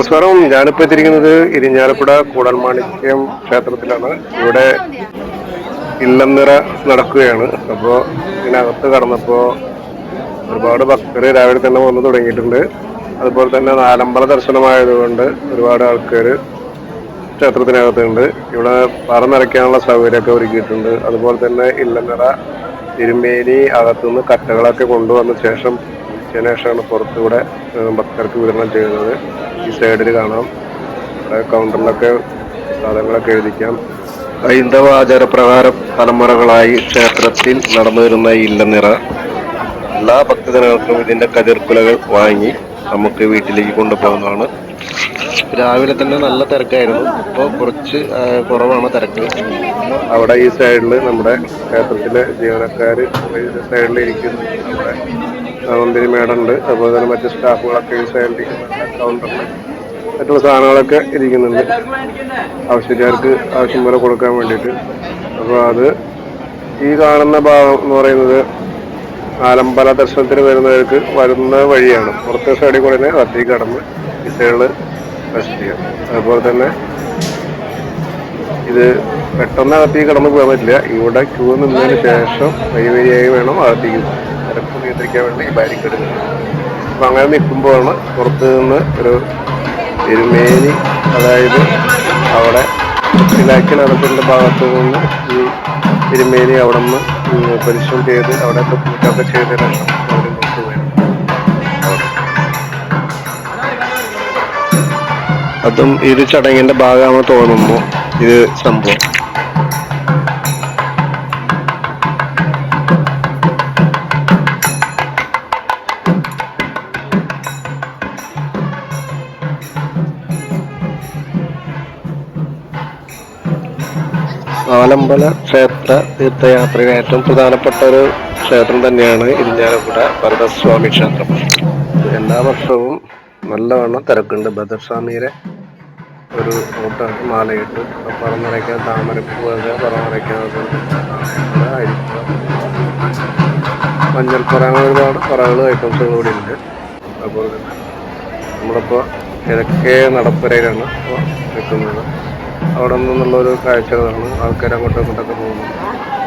നമസ്കാരം. ഞാനിപ്പോ എത്തിയിരിക്കുന്നത് ഇരിഞ്ഞാലക്കുട കൂടൽമാണിക്യം ക്ഷേത്രത്തിലാണ്. ഇവിടെ ഇല്ലം നിറ നടക്കുകയാണ്. അപ്പോ ഇതിനകത്ത് കടന്നപ്പോ ഒരുപാട് ഭക്തർ രാവിലെ തന്നെ വന്നു തുടങ്ങിയിട്ടുണ്ട്. അതുപോലെ തന്നെ നാലമ്പല ദർശനമായതുകൊണ്ട് ഒരുപാട് ആൾക്കാർ ക്ഷേത്രത്തിനകത്തുണ്ട്. ഇവിടെ പറ നിറയ്ക്കാനുള്ള സൗകര്യമൊക്കെ ഒരുക്കിയിട്ടുണ്ട്. അതുപോലെ തന്നെ ഇല്ലനിറ തിരുമേനി അകത്തുനിന്ന് കട്ടകളൊക്കെ കൊണ്ടുവന്ന ശേഷം ശേഷമാണ് പുറത്തുകൂടെ ഭക്തർക്ക് വിതരണം ചെയ്യുന്നത്. ഈ സൈഡിൽ കാണാം കൗണ്ടറിലൊക്കെ സാധനങ്ങളൊക്കെ എഴുതിക്കാം. ഹൈന്ദവ ആചാരപ്രകാരം തലമുറകളായി ക്ഷേത്രത്തിൽ നടന്നു വരുന്ന ഇല്ലനിറ. എല്ലാ ഭക്തജനങ്ങൾക്കും ഇതിന്റെ കതിർക്കുലകൾ വാങ്ങി നമുക്ക് വീട്ടിലേക്ക് കൊണ്ടുപോകുന്നതാണ്. രാവിലെ തന്നെ നല്ല തിരക്കായിരുന്നു. ഇപ്പോൾ കുറച്ച് കുറവാണ് തിരക്ക്. അവിടെ ഈ സൈഡിൽ നമ്മുടെ ക്ഷേത്രത്തിലെ ജീവനക്കാർ സൈഡിൽ ഇരിക്കുന്നു. നമ്മുടെ നവന്തിരി മേഡുണ്ട് അതുപോലെ തന്നെ മറ്റ് സ്റ്റാഫുകളൊക്കെ ഈ സൈഡിൽ കൗണ്ടറിൽ മറ്റുള്ള സാധനങ്ങളൊക്കെ ഇരിക്കുന്നുണ്ട്. ആവശ്യക്കാർക്ക് ആവശ്യം പോലെ കൊടുക്കാൻ വേണ്ടിയിട്ട്. അപ്പോൾ അത് ഈ കാണുന്ന ഭാഗം എന്ന് പറയുന്നത് ആലമ്പല ദർശനത്തിന് വരുന്നവർക്ക് വരുന്ന വഴിയാണ്. പുറത്തെ സൈഡിൽ കൂടെ തന്നെ അതിൽ കടന്ന് ഈ അതുപോലെ തന്നെ ഇത് പെട്ടെന്ന് അകത്തേക്ക് കടന്നു പോകാൻ പറ്റില്ല. ഇവിടെ ക്യൂ നിന്നതിന് ശേഷം വരി വരിയായി വേണം അകത്തേക്ക് തിരക്ക് നിയന്ത്രിക്കാൻ വേണ്ടി ബാരിക്കേഡ് അപ്പം അങ്ങനെ നിൽക്കുമ്പോഴാണ് പുറത്ത് നിന്ന് ഒരു എരുമേനി അതായത് അവിടെ ഇലാക്കി നടത്തിന്റെ ഭാഗത്തു നിന്ന് ഈ തിരുമേനി അവിടെ നിന്ന് പരിശ്രമം ചെയ്ത് അവിടെ പൂജയൊക്കെ ചെയ്തതിന് അതും ഇത് ചടങ്ങിന്റെ ഭാഗമാണെന്ന് തോന്നുന്നു ഇത് സംഭവം. ആലമ്പല ക്ഷേത്ര തീർത്ഥയാത്രയിൽ ഏറ്റവും പ്രധാനപ്പെട്ട ഒരു ക്ഷേത്രം തന്നെയാണ് ഇരിഞ്ഞാലക്കുട ഭരതസ്വാമി ക്ഷേത്രം. എല്ലാ വർഷവും നല്ലവണ്ണം തിരക്കുണ്ട്. ഭദ്രസ്വാമിയുടെ ഒരു ഓട്ടാണ് മാലയിട്ട്. പറന്നിറയ്ക്കാൻ താമരപ്പൂ അത് പറന്നിറയ്ക്കാൻ മഞ്ഞൾപ്പറ അങ്ങനെ ഒരുപാട് പറകൾ ഐറ്റംസുകൾ കൂടി ഉണ്ട്. തന്നെ നമ്മളിപ്പോൾ കിഴക്കേ നടപ്പരയിലാണ് ഇപ്പോൾ നിൽക്കുന്നത്. അവിടെ നിന്നുള്ള ഒരു കാഴ്ചകളാണ് ആൾക്കാർ അങ്ങോട്ടും ഇങ്ങോട്ടൊക്കെ പോകുന്നു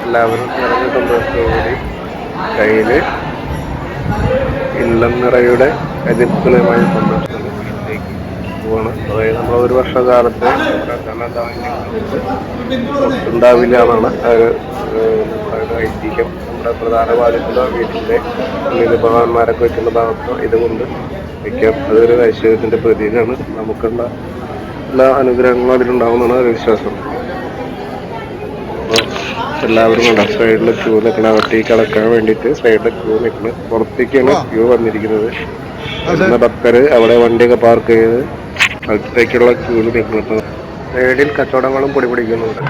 എല്ലാവരും നിറഞ്ഞ സന്തോഷത്തോടുകൂടി കയ്യിൽ ഇല്ലം നിറയുടെ എതിർപ്പുകളുമായി സന്തോഷത്തോടെ വീട്ടിലേക്ക് പോവാണ്. അതായത് നമ്മൾ ഒരു വർഷകാലത്ത് ഉണ്ടാവില്ല എന്നാണ് ഒരു ഐതിഹ്യം. നമ്മുടെ പ്രധാന ബാധിക്കുന്ന വീട്ടിലെ അല്ലെങ്കിൽ ഭഗവാന്മാരൊക്കെ വെക്കുന്ന ഭാഗത്ത് ഇതുകൊണ്ട് വയ്ക്കാം അതൊരു ഐശ്വര്യത്തിന്റെ പ്രതീകമാണ്. നമുക്കുള്ള എല്ലാ അനുഗ്രഹങ്ങളും അതിലുണ്ടാവുന്നതാണ് ഒരു വിശ്വാസം. എല്ലാവരും ഉണ്ട് സൈഡിൽ ക്യൂ നിൽക്കണം അകത്തേക്ക് അടക്കാൻ വേണ്ടിയിട്ട് സൈഡിൽ ക്യൂ നിൽക്കണം. പുറത്തേക്കാണ് ക്യൂ വന്നിരിക്കുന്നത്. ഭക്തര് അവിടെ വണ്ടിയൊക്കെ പാർക്ക് ചെയ്ത് അടുത്തേക്കുള്ള ക്യൂവിൽ നിൽക്കുന്നത് സൈഡിൽ കച്ചവടങ്ങളും പൊടി പിടിക്കുന്നുണ്ട്.